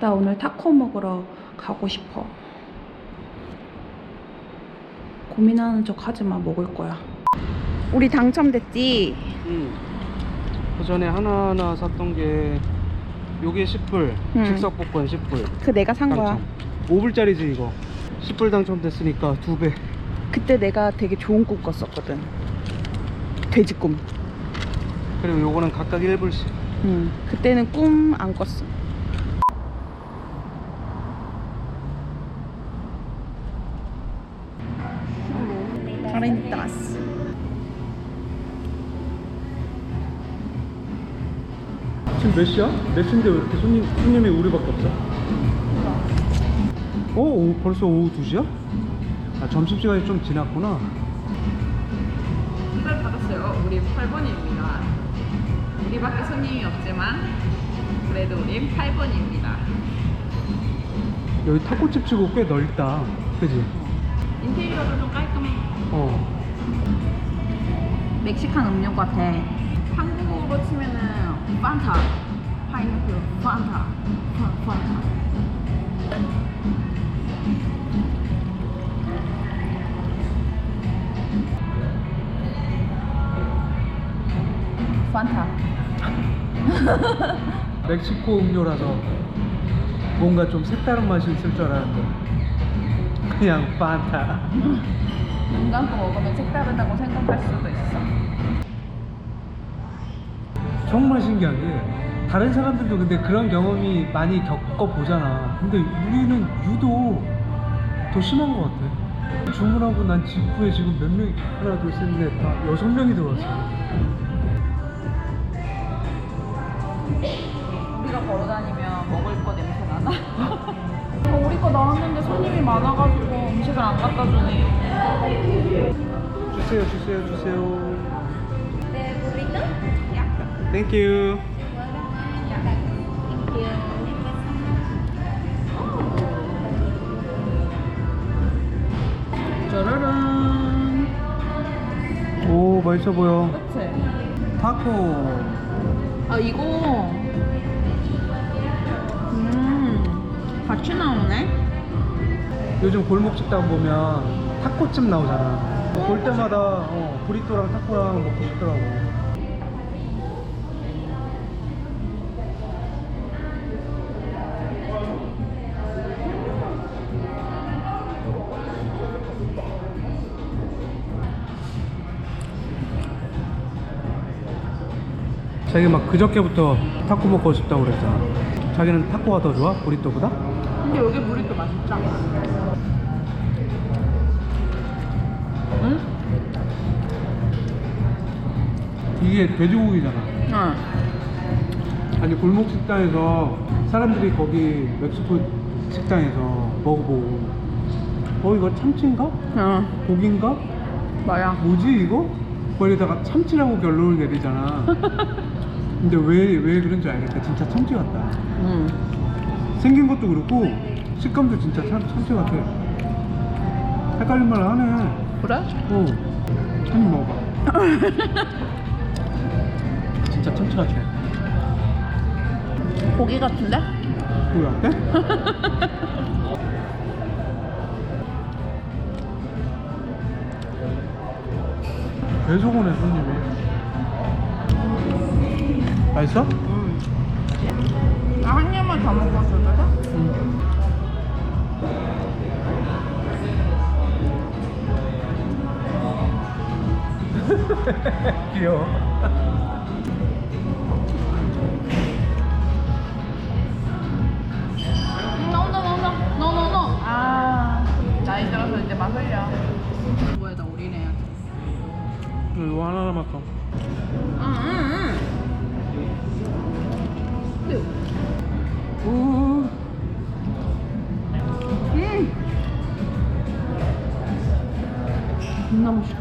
나 오늘 타코 먹으러 가고 싶어. 고민하는 척 하지 마, 먹을 거야. 우리 당첨됐지? 응. 그 전에 하나하나 샀던 게 요게 10불, 응. 즉석복권 10불. 그 내가 산 거야. 5불짜리지 이거. 10불 당첨됐으니까 두 배. 그때 내가 되게 좋은 꿈 꿨었거든. 돼지 꿈. 그리고 요거는 각각 1불씩. 응. 그때는 꿈 안 꿨어. 카렌타스. 지금 몇 시야? 몇 시인데 왜 이렇게 손님, 손님이 우리밖에 없어? 어? 오, 벌써 오후 2시야? 아, 점심시간이 좀 지났구나. 이걸 받았어요. 우리 8번입니다. 우리밖에 손님이 없지만 그래도 우린 8번입니다. 여기 타코집 치고 꽤 넓다. 그지? 인테리어도 좀 깔끔해. 어. 멕시칸 음료 같아. 한국어로 치면은 판타, 파인애플, 판타, 파- 판타. 판타. 멕시코 음료라서 뭔가 좀 색다른 맛이 있을 줄 알았는데 그냥 판타 눈 감고 먹으면 색다르다고 생각할 수도 있어. 정말 신기한 게 다른 사람들도 근데 그런 경험이 많이 겪어보잖아 근데 우리는 유독 더 심한 것 같아 주문하고 난 직후에 지금 몇 명이 하나 둘셋넷다 여섯 명이 들어왔어 우리가 걸어다니면 먹을 거 냄새 나나? 어, 우리 거 나왔는데 손님이 많아가지고 음식을 안 갖다 주네. 주세요 주세요 주세요 땡큐 짜라란. 오 맛있어 보여 그치? 타코 아, 이거. 같이 나오네? 요즘 골목 식당 보면 타코집 나오잖아 볼 때마다 어, 브리또랑 타코랑 먹고 싶더라고 자기 막 그저께부터 타코 먹고 싶다고 그랬잖아 자기는 타코가 더 좋아? 브리또보다? 근데 여기 물이 또 맛있다. 응? 이게 돼지고기잖아 응. 아니 골목 식당에서 사람들이 거기 멕시코 식당에서 먹어보고 어 이거 참치인가? 응. 고기인가? 뭐야? 뭐지 이거? 거기다가 참치라고 결론을 내리잖아 근데 왜, 왜 그런지 알겠다 진짜 참치 같다 응. 생긴 것도 그렇고 식감도 진짜 참, 참치 같아 헷갈릴만 하네 그래? 어. 한입 먹어봐 진짜 참치 같아 고기 같은데? 그거 어때? 계속 오네 손님이 맛있어? 나한 입만 더 먹어 귀여워 no, no, no, no, no. 아, 나이 들어서 이제 막 흘려. 뭐에다 올인해야지. 이거 하나 남았어 응, 응, 응. 우 음. 존나 맛있다.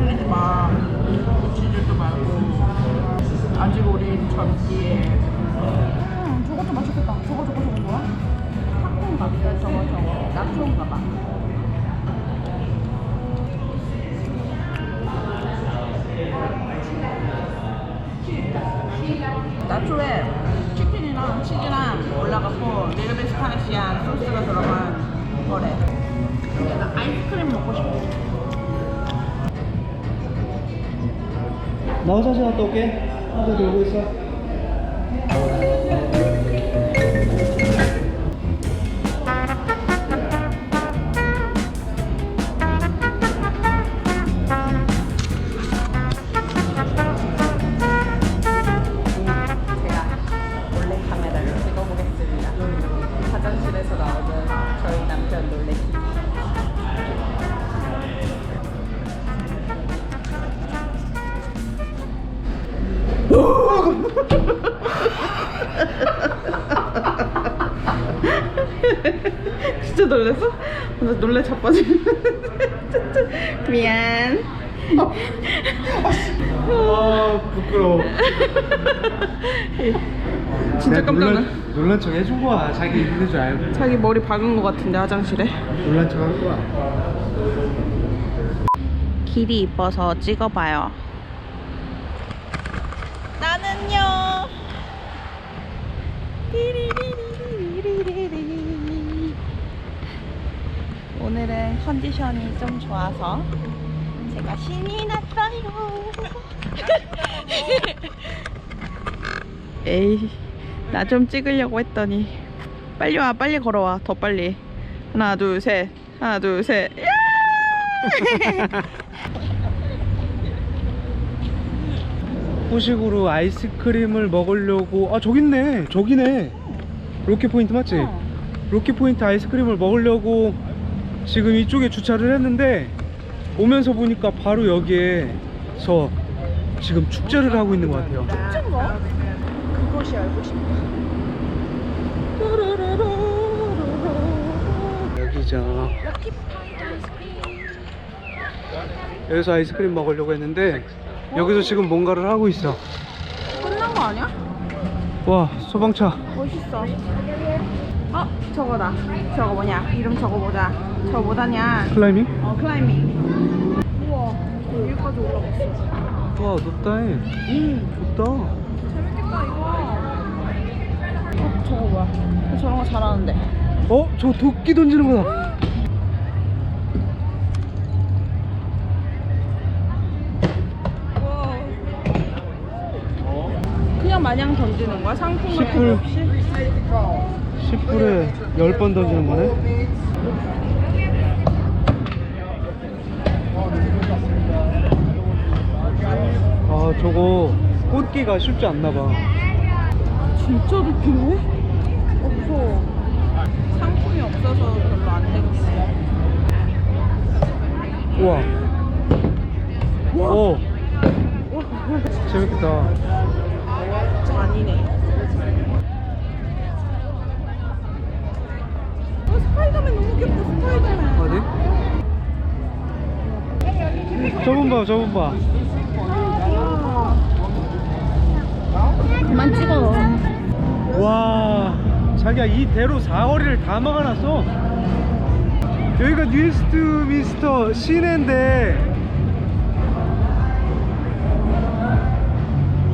흔들리지 마. 지지도 말고. 아직 우리 젊기에. 음, 저것도 맛있겠다. 저거, 저거, 저거 뭐야? 팝콘가? 야, 저거, 저거. 나초인가 봐. 나초에 치킨이랑 치즈랑 올라갔고 네르베스파네시안 소스가 들어간 거래. 근데 나 아이스크림 먹고 싶어. 나 화장실 갔다 올게 혼자 놀고 있어 놀랬어? 나 놀래 자빠지는 미안 아 부끄러워 진짜 깜짝 놀 놀란, 놀란 척 해준 거야 자기 있는 줄 알고 자기 머리 박은 거 같은데 화장실에 놀란 척 한 거야 길이 이뻐서 찍어봐요. 나는요. 띠리리리리리리리. 오늘은 컨디션이 좀 좋아서 제가 신이 났어요. 에이, 나 좀 찍으려고 했더니 빨리 와, 빨리 걸어와, 더 빨리. 하나, 둘, 셋. 하나, 둘, 셋. 야! 후식으로 아이스크림을 먹으려고 아 저기 있네 저기네 로켓 포인트 맞지? 어. 로켓 포인트 아이스크림을 먹으려고 지금 이쪽에 주차를 했는데 오면서 보니까 바로 여기에서 지금 축제를 하고 있는 것 같아요 축제인가? 그것이 알고 싶다 여기죠 여기서 아이스크림 먹으려고 했는데 여기서 지금 뭔가를 하고 있어 끝난 거 아니야? 와 소방차 멋있어 어? 저거다 저거 뭐냐 이름 적어보자 저거 뭐다냐 클라이밍? 어 클라이밍 우와 여기까지 올라갔어 와 높다 해 음 좋다 재밌겠다 이거 어? 저거 뭐야 저 저런 거 잘하는데 어? 저 도끼 던지는 거다 그냥 마냥 던지는 거야? 상품 같은 거 10불. 없이? 10불에 10번 던지는 거네? 아 저거 꽂기가 쉽지 않나 봐. 진짜 느끼네? 없어. 상품이 없어서 별로 안 되겠어 우와. 오. 재밌겠다. 아니네 어 스파이더맨 너무 귀엽다. 스파이더맨. 어디? 저분 봐 저분 봐. 그만 찍어. 와 자기야 이 대로 사거리를 다 막아놨어. 여기가 뉴에스트 미스터 시내인데.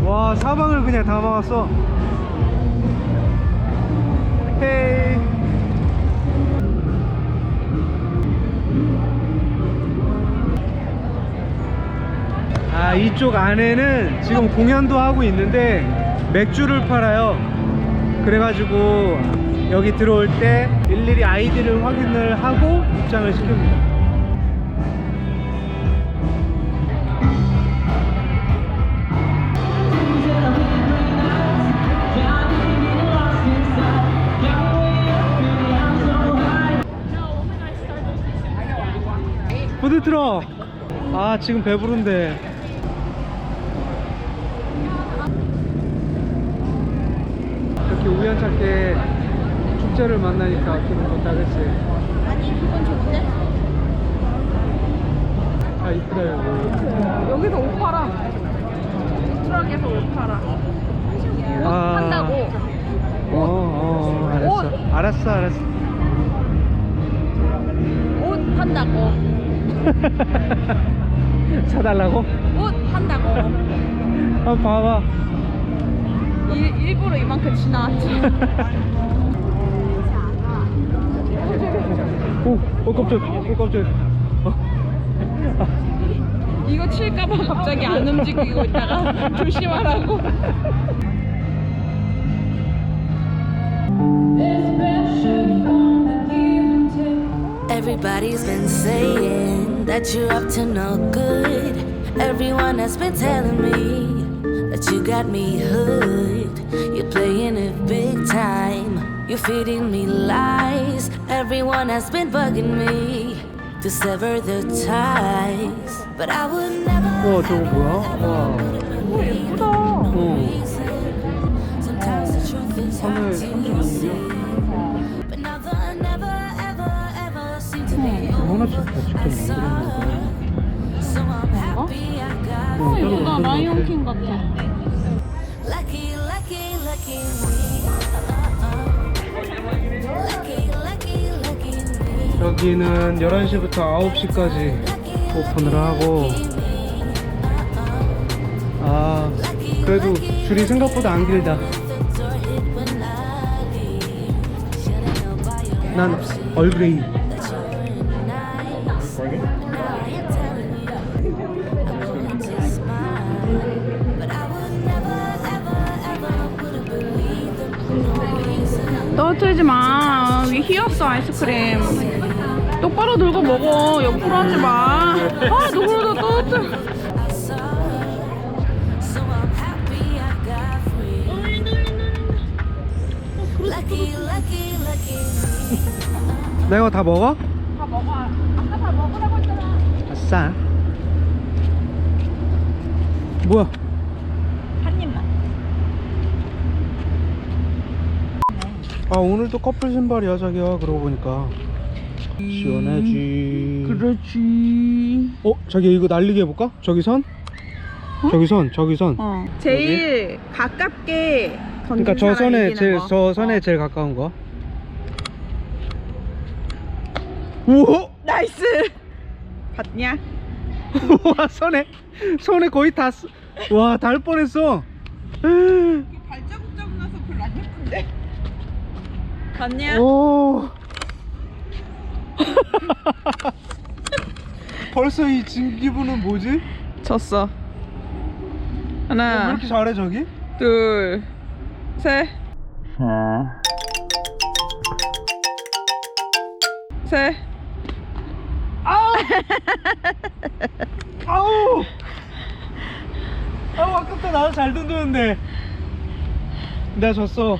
와 사방을 그냥 다 막았어. 헤이 아 이쪽 안에는 지금 공연도 하고 있는데 맥주를 팔아요. 그래가지고 여기 들어올 때 일일이 아이디를 확인을 하고 입장을 시킵니다. 푸드트럭! 아 지금 배부른데 이렇게 우연찮게 축제를 만나니까 기분 좋다 그치? 아니 기분 좋은데? 아 이쁘다 여기 여기서 옷 팔아 트럭에서 옷 팔아 옷 아. 판다고 어, 어 알았어 옷. 알았어 알았어 옷 판다고 사달라고? 옷 판다고 아 봐봐 일, 일부러 이만큼 지나왔지 오, 어 깜짝, 어 깜짝. 이거 칠까봐 갑자기 안 움직이고 있다가 조심하라고. Everybody's been saying that you're up to no good. Everyone has been telling me that you got me hooked. You're playing it big time. You're feeding me lies. Everyone has been bugging me to sever the ties. But I would never. 와 저거 뭐야? 와. 오 예쁘다. 어. Sometimes the truth is 하늘 hard to 35이야. see. But now the never, ever, ever seem to be 하나씩 다 직접 over. 만들었나 봐. Got 어, 따로 예쁘다. 만든 거 라이온 같아. 킹. 여기는 11시부터 9시까지 오픈을 하고 아 그래도 줄이 생각보다 안 길다 난 얼그레이 떨어뜨리지 마. 위 휘었어 아이스크림. 똑바로 들고 먹어. 옆으로 하지 마. 아 떨어뜨려. Lucky me. 내가 다 먹어? 다 먹어. 아까 다 먹으라고 했잖아. 아싸 뭐야 한 입만. 아 오늘도 커플 신발이야 자기야 그러고 보니까 시원하지 그렇지. 어? 자기 이거 날리게 해볼까? 저기 선? 저기 선 저기 선 어. 제일 가깝게 던진 그러니까 저 선에 제일 거. 저 선에 어. 제일 가까운 거. 우와! 나이스. 봤냐? 와 손에 손에 거의 다 쓰... 와, 닿을 뻔했어. 발자국 자국 나서 별로 안 예쁜데. 봤냐? 오. 벌써 이진 기분은 뭐지? 졌어. 어, 왜 하나, 이렇게 잘해 저기? 둘, 셋. 셋. 아우! 아우 아깝다 나도 잘 던졌는데. 내가 졌어.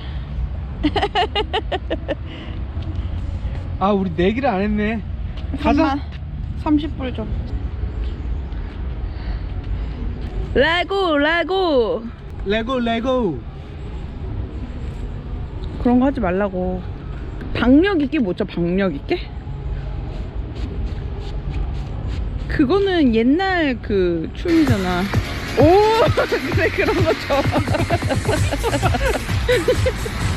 아 우리 내기를 안 했네. 가자. 30불 줘. 레고, 레고. 레고 레고. 그런 거 하지 말라고. 박력 있게 뭐죠? 박력 있게? 그거는 옛날 그 춤이잖아. 오, 그래 그런 거좋